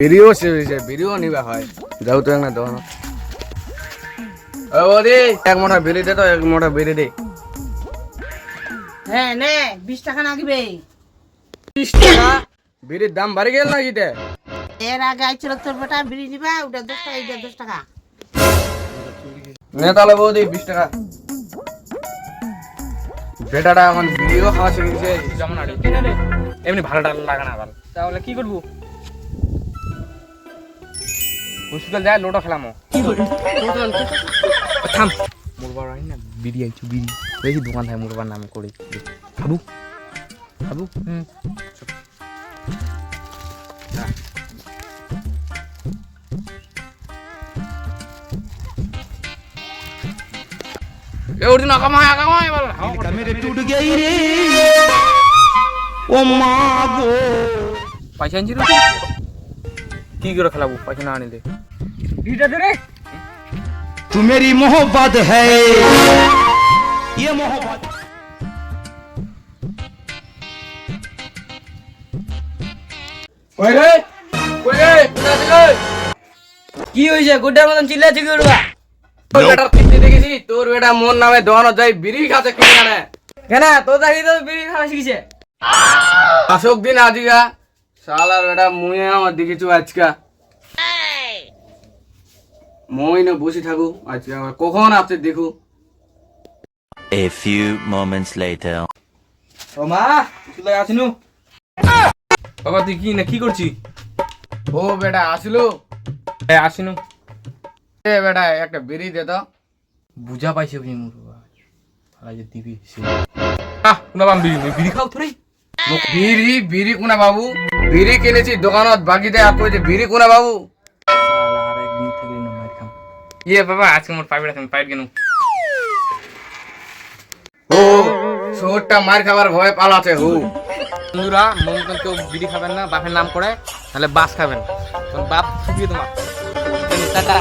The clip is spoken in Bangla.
ভিডিও সেরেছে ভিডিও নিবা হয়। যাও তো না। দোকান ও বৌদি এক মোটা বিড়ি দে তো এক মোটা বিড়ি দে। হ্যাঁ নে বিশ টাকা নাগবে। বিশ টাকা? বিড়ির দাম বাড়ি গেল নাকি তে? এর আগে আইছিল তোর বেটা বিড়ি নিবা ওটা দশ টাকা এটা দশ টাকা। নে তাহলে বৌদি বিশ টাকা। বেটাটা এখন ভিডিও খাওয়া শিখে গেছে যেমন রে এমনি ভালো টাকা লাগে না ভালো তাহলে কি করব? Hospital jaya loda khala mau. Tham. Murbar ini nih biri aja biri. Besi dukan thay murbar nama kode. Abu. Abu. Ya udah nak ke mana ke mana ya bal. Kami retut gayi re. Oh ma go. Pasien jiru. কি করে খেলাবো? পয়সা না আনিলে। তু মেরি মোহব্বত হ্যাঁ ইয়ে মোহব্বত। ওই রে? ওই রে? কি হয়েছে গুড্ডার মতন চিল্লাচ্ছি কি উঠবা তোর বেটার কিনতে দেখেছি। তোর বেটা মোর নামে দোয়ানো যায় বিড়ি খাতে কিনে কেন তোর দেখি তো বিড়ি খাওয়া শিখেছে। আসক দিন আজিকা শালার বেটা মুই আমার দেখেছু আজকা? মই না বসে থাকু আজকে আমার। কখন আপনি দেখু। A few moments later. ও মা আসিনু। বাবা তুই কি না কি করছি ও বেটা আসলো। এ আসিনু। এ বেটা একটা বিড়ি দে তো। বুঝা পাইছে বুঝি মোর ভালো যে দিবি আহ কোনা বাম বিড়ি বিড়ি খাও তোরে। বিড়ি বিড়ি কোনা বাবু। বিড়ি কিনেছি দোকানত বাকি দেয় আপনি যে বিড়ি কোনা বাবু? ইয়ে বাবা আজকে মোট পাইপ আছে পাইপ কেন ও শহরটা মার খাবার ভয় পালাতে হু। বন্ধুরা মন মতন কেউ বিড়ি খাবেন না বাপের নাম করে তাহলে বাস খাবেন। তখন বাপ শুকিয়ে তোমার। টাটা।